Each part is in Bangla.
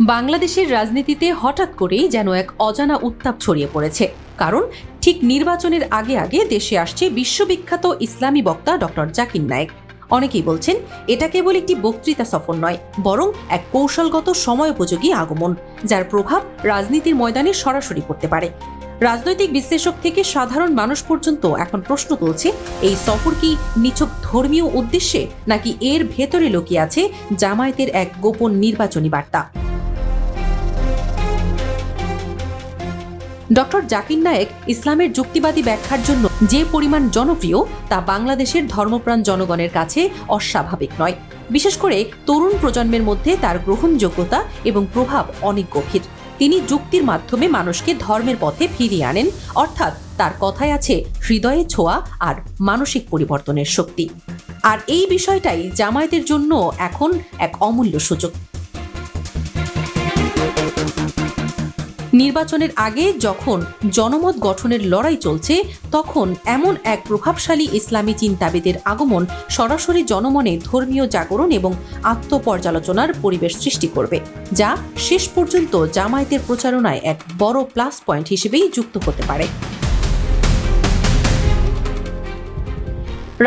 বাংলাদেশের রাজনীতিতে হঠাৎ করেই যেন এক অজানা উত্তাপ ছড়িয়ে পড়েছে। কারণ ঠিক নির্বাচনের আগে আগে দেশে আসছে বিশ্ববিখ্যাত ইসলামী বক্তা ডক্টর জাকির নায়েক। অনেকেই বলছেন, এটা কেবল একটি বক্তৃতা সফর নয়, বরং এক কৌশলগত সময়োপযোগী আগমন, যার প্রভাব রাজনীতির ময়দানে সরাসরি পড়তে পারে। রাজনৈতিক বিশ্লেষক থেকে সাধারণ মানুষ পর্যন্ত এখন প্রশ্ন তুলছে, এই সফর কি নিছক ধর্মীয় উদ্দেশ্যে, নাকি এর ভেতরে লুকিয়ে আছে জামায়াতের এক গোপন নির্বাচনী বার্তা? ডক্টর জাকির নায়েক ইসলামের যুক্তিবাদী ব্যাখ্যার জন্য যে পরিমাণ জনপ্রিয়, তা বাংলাদেশের ধর্মপ্রাণ জনগণের কাছে অস্বাভাবিক নয়। বিশেষ করে তরুণ প্রজন্মের মধ্যে তার গ্রহণযোগ্যতা এবং প্রভাব অনেক গভীর। তিনি যুক্তির মাধ্যমে মানুষকে ধর্মের পথে ফিরিয়ে আনেন, অর্থাৎ তার কথায় আছে হৃদয়ে ছোঁয়া আর মানসিক পরিবর্তনের শক্তি। আর এই বিষয়টাই জামায়াতের জন্য এখন এক অমূল্য সুযোগ। নির্বাচনের আগে যখন জনমত গঠনের লড়াই চলছে, তখন এমন এক প্রভাবশালী ইসলামী চিন্তাবিদের আগমন সরাসরি জনমনে ধর্মীয় জাগরণ এবং আত্মপর্যালোচনার পরিবেশ সৃষ্টি করবে, যা শেষ পর্যন্ত জামায়াতের প্রচারণায় এক বড় প্লাস পয়েন্ট হিসেবেই যুক্ত হতে পারে।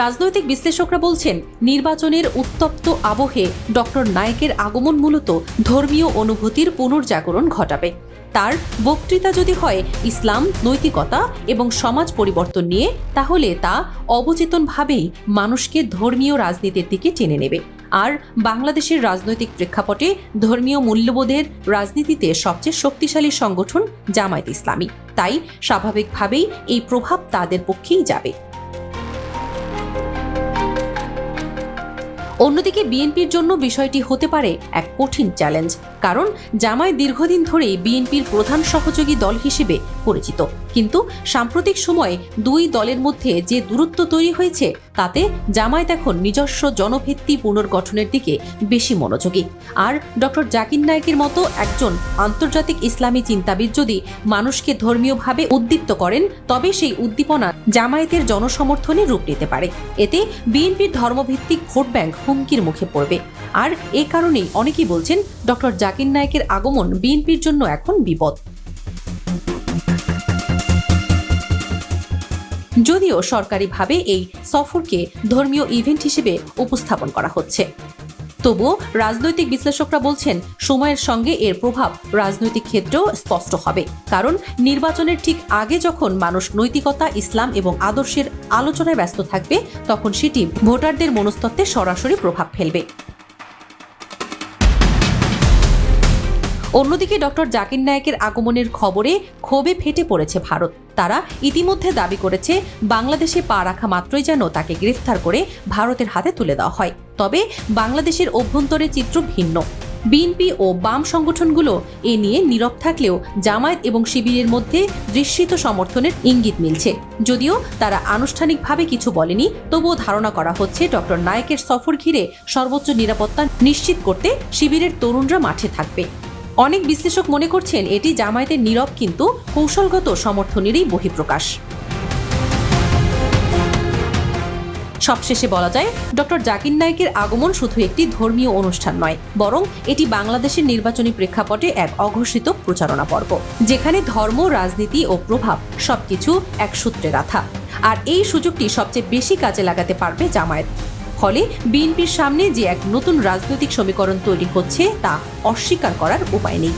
রাজনৈতিক বিশ্লেষকরা বলছেন, নির্বাচনের উত্তপ্ত আবহে ডক্টর নায়কের আগমন মূলত ধর্মীয় অনুভূতির পুনর্জাগরণ ঘটাবে। তার বক্তৃতা যদি হয় ইসলাম, নৈতিকতা এবং সমাজ পরিবর্তন নিয়ে, তাহলে তা অবচেতনভাবেই মানুষকে ধর্মীয় রাজনীতির দিকে টেনে নেবে। আর বাংলাদেশের রাজনৈতিক প্রেক্ষাপটে ধর্মীয় মূল্যবোধের রাজনীতিতে সবচেয়ে শক্তিশালী সংগঠন জামায়াত ইসলামী। তাই স্বাভাবিকভাবেই এই প্রভাব তাদের পক্ষেই যাবে। অন্যদিকে বিএনপির জন্য বিষয়টি হতে পারে এক কঠিন চ্যালেঞ্জ কারণ জামায় দীর্ঘদিন ধরেই বিএনপির প্রধান সহযোগী দল হিসেবে পরিচিত। কিন্তু সাম্প্রতিক সময়ে দুই দলের মধ্যে যে দূরত্ব তৈরি হয়েছে, তাতে জামায়াত এখন নিজস্ব জনভিত্তি পুনর্গঠনের দিকে বেশি মনোযোগী। আর ডক্টর জাকির নায়েকের মতো একজন আন্তর্জাতিক ইসলামী চিন্তাবিদ যদি মানুষকে ধর্মীয়ভাবে উদ্দীপ্ত করেন, তবে সেই উদ্দীপনা জামায়াতের জনসমর্থনে রূপ নিতে পারে। এতে বিএনপির ধর্মভিত্তিক ভোট ব্যাংক হুমকির মুখে পড়বে। আর এ কারণেই অনেকেই বলছেন ডক্টর জাকির নায়েকের আগমন বিএনপির জন্য এখন বিপদ। যদিও সরকারিভাবে এই সফরকে ধর্মীয় ইভেন্ট হিসেবে উপস্থাপন করা হচ্ছে। তবুও রাজনৈতিক বিশ্লেষকরা বলছেন, সময়ের সঙ্গে এর প্রভাব রাজনৈতিক ক্ষেত্রেও স্পষ্ট হবে। কারণ নির্বাচনের ঠিক আগে যখন মানুষ নৈতিকতা, ইসলাম এবং আদর্শের আলোচনায় ব্যস্ত থাকবে, তখন সেটি ভোটারদের মনস্তত্ত্বে সরাসরি প্রভাব ফেলবে। অন্যদিকে ডক্টর জাকির নায়েকের আগমনের খবরে ক্ষোভে ফেটে পড়েছে ভারত। তারা ইতিমধ্যে দাবি করেছে, বাংলাদেশে পা রাখা মাত্রই যেন তাকে গ্রেফতার করে ভারতের হাতে তুলে দেওয়া হয়। তবে বাংলাদেশের অভ্যন্তরে চিত্র ভিন্ন। বিএনপি ও বাম সংগঠনগুলো এ নিয়ে নীরব থাকলেও জামায়াত এবং শিবিরের মধ্যে দৃশ্যিত সমর্থনের ইঙ্গিত মিলছে। যদিও তারা আনুষ্ঠানিকভাবে কিছু বলেনি, তবুও ধারণা করা হচ্ছে ডক্টর নায়েকের সফর ঘিরে সর্বোচ্চ নিরাপত্তা নিশ্চিত করতে শিবিরের তরুণরা মাঠে থাকবে। অনেক বিশ্লেষক মনে করছেন এটি জামায়াতের নীরব কিন্তু কৌশলগত সমর্থনেরই বহিঃপ্রকাশ। সবশেষে বলা যায়, ডক্টর জাকির নায়েকের আগমন শুধু একটি ধর্মীয় অনুষ্ঠান নয়, বরং এটি বাংলাদেশের নির্বাচনী প্রেক্ষাপটে এক অঘোষিত প্রচারণা পর্ব, যেখানে ধর্ম, রাজনীতি ও প্রভাব সবকিছু এক সূত্রে গাথা আর এই সুযোগটি সবচেয়ে বেশি কাজে লাগাতে পারবে জামায়াত। ফলে বিএনপির সামনে যে এক নতুন রাজনৈতিক সমীকরণ তৈরি হচ্ছে তা অস্বীকার করার উপায় নেই।